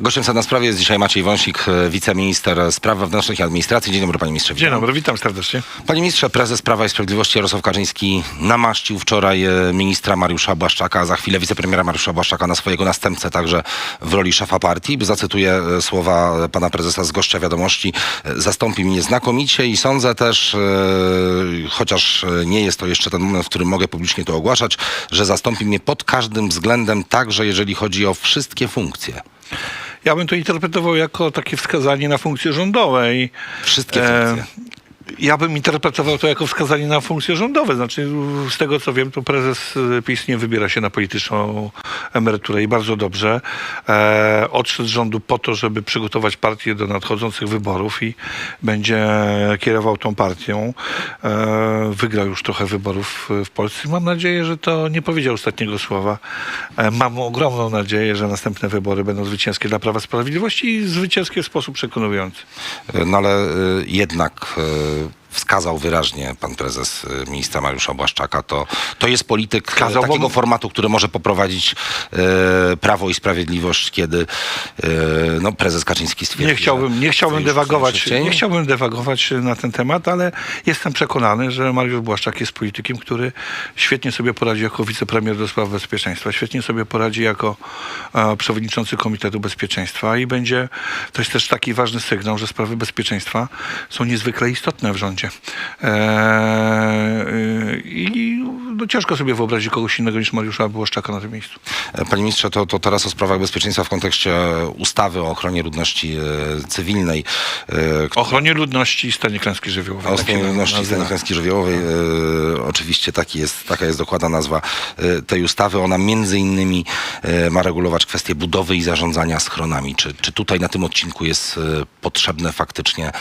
Gościem na sprawie jest dzisiaj Maciej Wąsik, e, wiceminister spraw wewnętrznych i administracji. Dzień dobry, panie ministrze. Dzień dobry, witam serdecznie. Panie ministrze, prezes Prawa i Sprawiedliwości Jarosław Kaczyński namaścił wczoraj e, ministra Mariusza Błaszczaka, a za chwilę wicepremiera Mariusza Błaszczaka na swojego następcę, także w roli szefa partii. Zacytuję e, słowa pana prezesa z gościa wiadomości. Zastąpi mnie znakomicie i sądzę też, chociaż nie jest to jeszcze ten moment, w którym mogę publicznie to ogłaszać, że zastąpi mnie pod każdym względem, także jeżeli chodzi o wszystkie funkcje. Ja bym to interpretował jako takie wskazanie na funkcje rządowe. I, Wszystkie e, funkcje. Ja bym interpretował to jako wskazanie na funkcje rządowe. Znaczy, z tego co wiem, to prezes e, PiS nie wybiera się na polityczną emeryturę i bardzo dobrze. E, odszedł z rządu po to, żeby przygotować partię do nadchodzących wyborów i będzie kierował tą partią. E, wygrał już trochę wyborów w Polsce. Mam nadzieję, że to nie powiedział ostatniego słowa. E, mam ogromną nadzieję, że następne wybory będą zwycięskie dla Prawa Sprawiedliwości i zwycięskie w sposób przekonujący. No ale y, jednak Uh, wskazał wyraźnie pan prezes y, ministra Mariusza Błaszczaka, to, to jest polityk y, takiego bo- formatu, który może poprowadzić y, Prawo i Sprawiedliwość, kiedy y, no, prezes Kaczyński stwierdzi, Nie chciałbym, nie chciałbym szybciej. nie chciałbym dywagować na ten temat, ale jestem przekonany, że Mariusz Błaszczak jest politykiem, który świetnie sobie poradzi jako wicepremier do spraw bezpieczeństwa, świetnie sobie poradzi jako e, przewodniczący Komitetu Bezpieczeństwa i będzie, to jest też taki ważny sygnał, że sprawy bezpieczeństwa są niezwykle istotne w rządzie. E, I no, ciężko sobie wyobrazić kogoś innego niż Mariusza Błaszczaka na tym miejscu. E, Panie ministrze, to, to teraz o sprawach bezpieczeństwa w kontekście ustawy o ochronie ludności e, cywilnej. e, O ochronie ludności i stanie klęski żywiołowej. O tak stanie ludności i stanie klęski żywiołowej. Oczywiście taki jest, taka jest dokładna nazwa tej ustawy. Ona między innymi ma regulować kwestie budowy i zarządzania schronami. Czy, czy tutaj na tym odcinku jest potrzebne faktycznie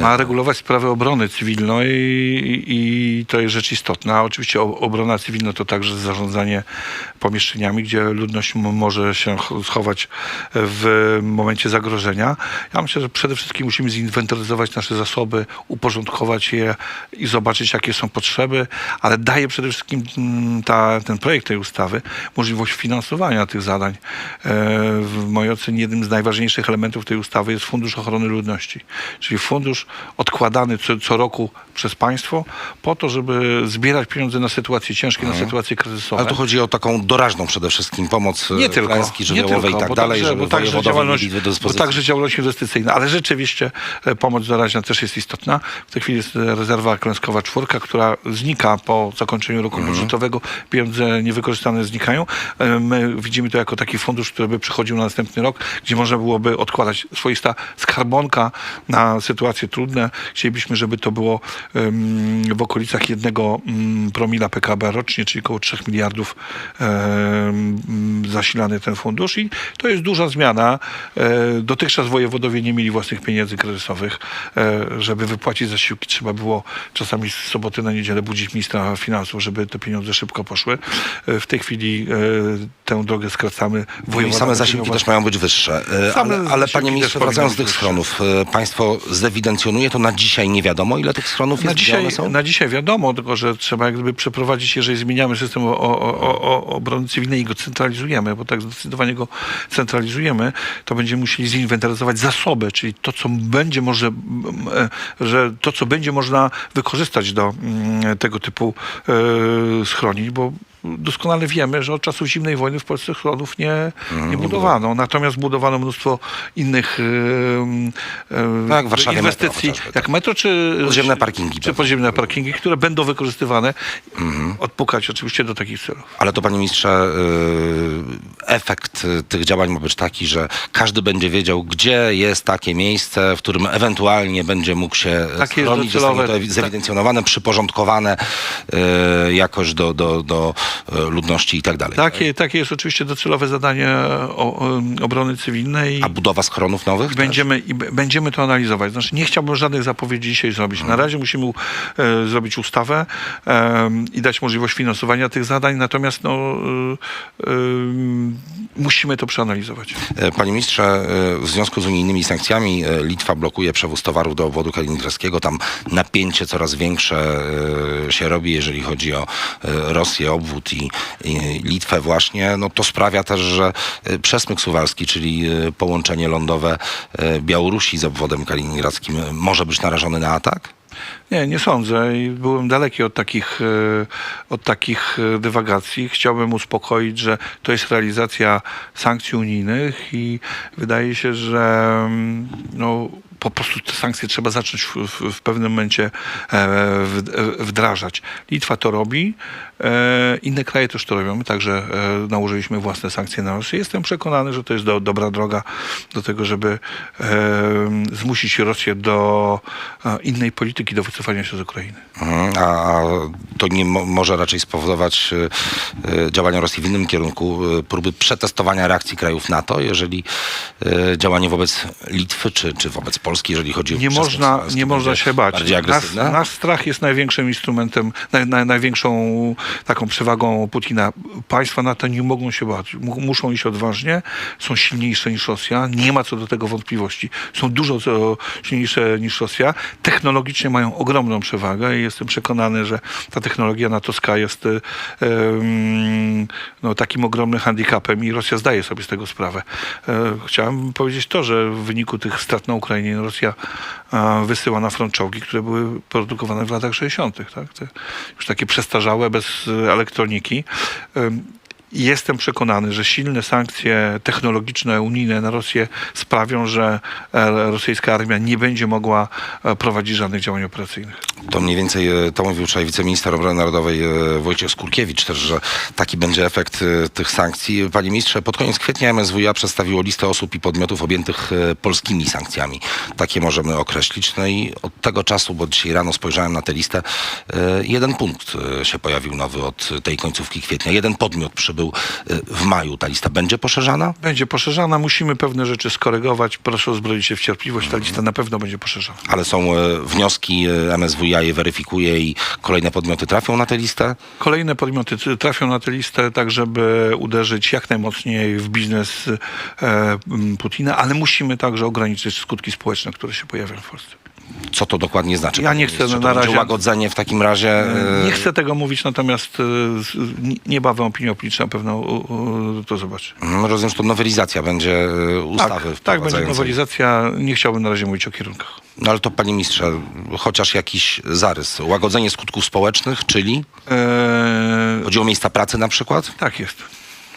Ma regulować sprawę obrony cywilnej i, i to jest rzecz istotna. Oczywiście obrona cywilna to także zarządzanie pomieszczeniami, gdzie ludność może się ch- schować w momencie zagrożenia. Ja myślę, że przede wszystkim musimy zinwentaryzować nasze zasoby, uporządkować je i zobaczyć, jakie są potrzeby, ale daje przede wszystkim mm, ta, ten projekt tej ustawy możliwość finansowania tych zadań. E, W mojej ocenie jednym z najważniejszych elementów tej ustawy jest Fundusz Ochrony Ludności, czyli fundusz odkładany co, co roku przez państwo po to, żeby zbierać pieniądze na sytuacje ciężkie, na sytuacje kryzysowe. Ale tu chodzi o taką doraźną przede wszystkim pomoc e, Nie tylko, klęski nie żywiołowej tylko, i tak dalej, także, żeby także działalność, do bo także działalność inwestycyjna, ale rzeczywiście e, pomoc doraźna też jest istotna. W tej chwili jest e, rezerwa klęskowa czwórka, która znika po zakończeniu roku Mhm. budżetowego. Pieniądze niewykorzystane znikają. My widzimy to jako taki fundusz, który by przychodził na następny rok, gdzie można byłoby odkładać swoista skarbonka na sytuacje trudne. Chcielibyśmy, żeby to było em, w okolicach jednego mm, promila PKB rocznie, czyli około 3 miliardów zasilany ten fundusz i to jest duża zmiana. E, Dotychczas wojewodowie nie mieli własnych pieniędzy kryzysowych. E, Żeby wypłacić zasiłki trzeba było czasami z soboty na niedzielę budzić ministra finansów, żeby te pieniądze szybko poszły. E, W tej chwili tę drogę skracamy. I Wojewoda same będzie zasiłki też mają być wyższe. Same ale, ale panie ministrze, wracając do być tych schronów, państwo zewidencjonuje to na dzisiaj nie wiadomo, ile tych schronów Na jest, dzisiaj, są? na dzisiaj wiadomo, tylko że trzeba jak gdyby przeprowadzić, jeżeli zmieniamy system o, o, o, obrony cywilnej i go centralizujemy, bo tak zdecydowanie go centralizujemy, to będziemy musieli zinwentaryzować zasoby, czyli to, co będzie może, e, że to, co będzie można wykorzystać do mm, tego typu e, schronień, bo doskonale wiemy, że od czasów zimnej wojny w Polsce schronów nie, nie budowano. Natomiast budowano mnóstwo innych metro inwestycji, chociażby, tak. jak metro czy Podziemne parkingi czy podziemne parkingi, które będą wykorzystywane, odpukać oczywiście do takich celów. Ale to, panie ministrze, y, efekt y, tych działań ma być taki, że każdy będzie wiedział, gdzie jest takie miejsce, w którym ewentualnie będzie mógł się Takie jest schronić, zostanie to ewi- zewidencjonowane, przyporządkowane y, jakoś do, do, do ludności i tak dalej. Takie, takie jest oczywiście docelowe zadanie o, o, obrony cywilnej. A budowa schronów nowych? I będziemy, i będziemy to analizować. Znaczy, nie chciałbym żadnych zapowiedzi dzisiaj zrobić. Na razie musimy e, zrobić ustawę e, i dać możliwość finansowania tych zadań, natomiast no, e, e, musimy to przeanalizować. E, Panie ministrze, e, w związku z unijnymi sankcjami e, Litwa blokuje przewóz towarów do obwodu kaliningradzkiego. Tam napięcie coraz większe e, się robi, jeżeli chodzi o e, Rosję, obwód i, i Litwę właśnie. No to sprawia też, że e, przesmyk suwalski, czyli e, połączenie lądowe e, Białorusi z obwodem kaliningradzkim może być narażony na atak? Nie, nie sądzę byłem daleki od takich, od takich dywagacji. Chciałbym uspokoić, że to jest realizacja sankcji unijnych i wydaje się, że mm, no, po prostu te sankcje trzeba zacząć w, w, w pewnym momencie e, w- e, wdrażać. Litwa to robi, e, inne kraje też to robią. Także nałożyliśmy własne sankcje na Rosję. Jestem przekonany, że to jest do, dobra droga do tego, żeby zmusić Rosję do innej polityki, do wycofania się z Ukrainy. Mhm, A, to nie mo- może raczej spowodować działania Rosji w innym kierunku, próby przetestowania reakcji krajów NATO, jeżeli działanie wobec Litwy czy, czy wobec Polski, jeżeli chodzi o Nie można, nie można się bać. Nas, nasz strach jest największym instrumentem, naj, naj, największą taką przewagą Putina. Państwa NATO nie mogą się bać. Mu- Muszą iść odważnie. Są silniejsze niż Rosja. Nie ma co do tego wątpliwości. Są dużo silniejsze niż Rosja. Technologicznie mają ogromną przewagę i jestem przekonany, że ta technologia natowska jest no, takim ogromnym handicapem i Rosja zdaje sobie z tego sprawę. E, Chciałem powiedzieć to, że w wyniku tych strat na Ukrainie Rosja e, wysyła na front czołgi, które były produkowane w latach 60. Tak? Te już takie przestarzałe, bez e, elektroniki. Em, Jestem przekonany, że silne sankcje technologiczne unijne na Rosję sprawią, że e, rosyjska armia nie będzie mogła e, prowadzić żadnych działań operacyjnych. To mniej więcej e, to mówił wczoraj wiceminister obrony narodowej Wojciech Skurkiewicz też, że taki będzie efekt tych sankcji. Panie ministrze, pod koniec kwietnia MSWiA przedstawiło listę osób i podmiotów objętych polskimi sankcjami. Takie możemy określić. No i od tego czasu, bo dzisiaj rano spojrzałem na tę listę, jeden punkt się pojawił nowy od tej końcówki kwietnia. Jeden podmiot przybył e, w maju. Ta lista będzie poszerzana? Będzie poszerzana, musimy pewne rzeczy skorygować. Proszę uzbroić się w cierpliwość, ta lista na pewno będzie poszerzana. Ale są e, wnioski, e, MSWiA je weryfikuje i kolejne podmioty trafią na tę listę? Kolejne podmioty trafią na tę listę, tak żeby uderzyć jak najmocniej w biznes Putina, ale musimy także ograniczyć skutki społeczne, które się pojawiają w Polsce. Co to dokładnie znaczy? Ja nie chcę na razie- łagodzenie w takim razie. e, Nie chcę tego mówić, natomiast e, niebawem opinia publiczna na pewno to zobaczy. mm, Rozumiem, że to nowelizacja będzie e, ustawy Tak, tak, będzie nowelizacja. Nie chciałbym na razie mówić o kierunkach. No ale to panie ministrze, chociaż jakiś zarys. Łagodzenie skutków społecznych, czyli chodzi o miejsca pracy na przykład? Tak jest.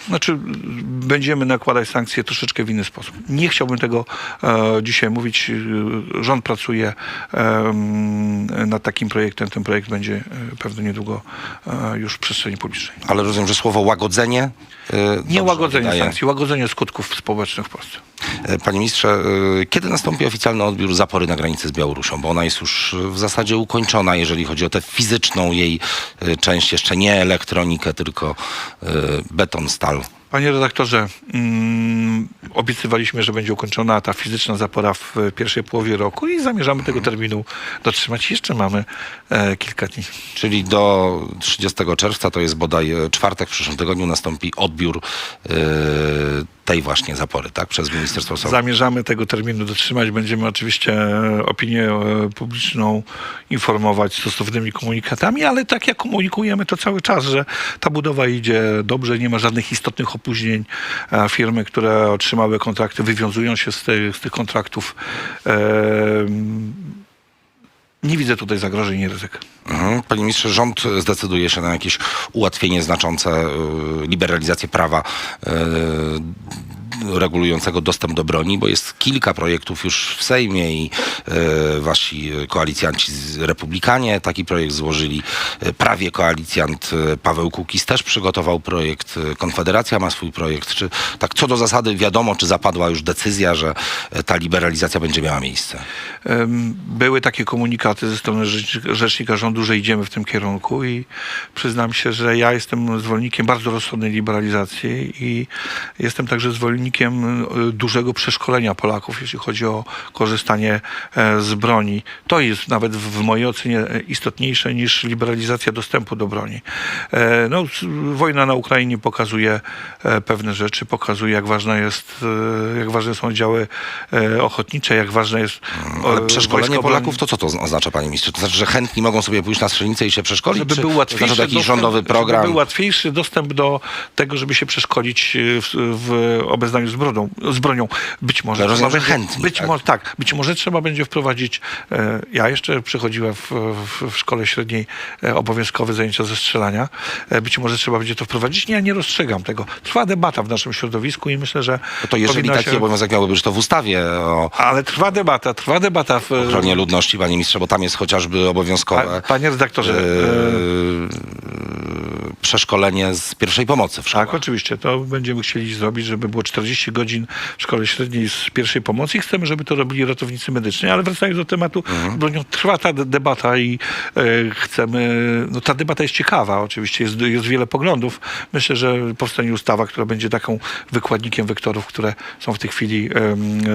Znaczy, będziemy nakładać sankcje troszeczkę w inny sposób. Nie chciałbym tego e, dzisiaj mówić. E, Rząd pracuje em, nad takim projektem. Ten projekt będzie e, pewnie niedługo e, już w przestrzeni publicznej. Ale rozumiem, że słowo łagodzenie. e, Nie łagodzenie wydaje. sankcji, łagodzenie skutków społecznych w Polsce. E, Panie ministrze, e, kiedy nastąpi oficjalny odbiór zapory na granicy z Białorusią? Bo ona jest już w zasadzie ukończona, jeżeli chodzi o tę fizyczną jej e, część, jeszcze nie elektronikę, tylko beton, stal. Panie redaktorze, mm, obiecywaliśmy, że będzie ukończona ta fizyczna zapora w pierwszej połowie roku i zamierzamy tego terminu dotrzymać. Jeszcze mamy e, kilka dni. Czyli do 30 czerwca, to jest bodaj e, czwartek w przyszłym tygodniu, nastąpi odbiór e, tej właśnie zapory, tak? Przez Ministerstwo Spraw. Zamierzamy tego terminu dotrzymać. Będziemy oczywiście e, opinię publiczną informować stosownymi komunikatami, ale tak jak komunikujemy to cały czas, że ta budowa idzie dobrze, nie ma żadnych istotnych opóźnień. E, Firmy, które otrzymały kontrakty, wywiązują się z tych, z tych kontraktów. Nie widzę tutaj zagrożeń i ryzyk. Mhm. Panie ministrze, rząd zdecyduje się na jakieś ułatwienie znaczące, e, liberalizację prawa e, regulującego dostęp do broni, bo jest kilka projektów już w Sejmie i e, wasi koalicjanci Republikanie taki projekt złożyli. E, Prawie koalicjant e, Paweł Kukis też przygotował projekt. Konfederacja ma swój projekt. Czy tak co do zasady wiadomo, czy zapadła już decyzja, że ta liberalizacja będzie miała miejsce? Były takie komunikaty ze strony rzecz- rzecznika rządu, że idziemy w tym kierunku i przyznam się, że ja jestem zwolennikiem bardzo rozsądnej liberalizacji i jestem także zwolennikiem wynikiem e, dużego przeszkolenia Polaków, jeśli chodzi o korzystanie e, z broni. To jest nawet w mojej ocenie istotniejsze niż liberalizacja dostępu do broni. E, No, wojna na Ukrainie pokazuje e, pewne rzeczy, pokazuje jak ważna jest, jak ważne są działy ochotnicze, jak ważne jest Ale e, przeszkolenie Polaków, to co to oznacza, panie ministrze? To znaczy, że chętni mogą sobie pójść na strzelnicę i się przeszkolić? żeby był łatwiejszy znaczy, to jakiś dostęp, rządowy program? Żeby był łatwiejszy dostęp do tego, żeby się przeszkolić w, w obeznaniu z bronią. Z bronią. Być może Ale rozumiem, trzeba że będzie- chętni, Być tak? może tak. Być może trzeba będzie wprowadzić. E, ja jeszcze przechodziłem w, w, w szkole średniej e, obowiązkowe zajęcia ze strzelania. E, być może trzeba będzie to wprowadzić. Nie, ja nie rozstrzegam tego. Trwa debata w naszym środowisku i myślę, że No to jeżeli taki się... obowiązek miałby być, to w ustawie o Ale trwa debata, trwa debata w ochronie ludności, panie ministrze, bo tam jest chociażby obowiązkowe Pa, panie redaktorze, e, przeszkolenie z pierwszej pomocy w szkołach. Tak, oczywiście. To będziemy chcieli zrobić, żeby było 40 godzin w szkole średniej z pierwszej pomocy i chcemy, żeby to robili ratownicy medyczni. Ale wracając do tematu, z bronią trwa ta de- debata i e, chcemy, no ta debata jest ciekawa, oczywiście jest, jest wiele poglądów. Myślę, że powstanie ustawa, która będzie taką wykładnikiem wektorów, które są w tej chwili em,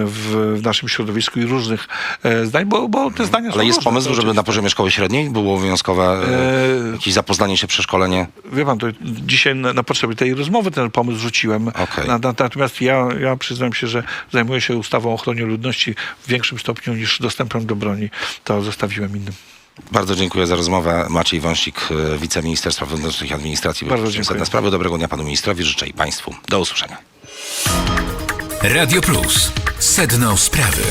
w, w naszym środowisku i różnych e, zdań, bo, bo te zdania są Ale jest różne, pomysł, żeby na poziomie szkoły średniej było obowiązkowe e, E, jakieś zapoznanie się, przeszkolenie? Pan, to dzisiaj na, na potrzeby tej rozmowy ten pomysł rzuciłem. Okej. Na, na, natomiast ja, ja przyznam się, że zajmuję się ustawą o ochronie ludności w większym stopniu niż dostępem do broni. To zostawiłem innym. Bardzo dziękuję za rozmowę. Maciej Wąsik, e, wiceminister spraw wewnętrznych i administracji. Bardzo dziękuję. Sedna sprawy. Dobrego dnia panu ministrowi. Życzę i państwu. Do usłyszenia. Radio Plus. Sedno sprawy.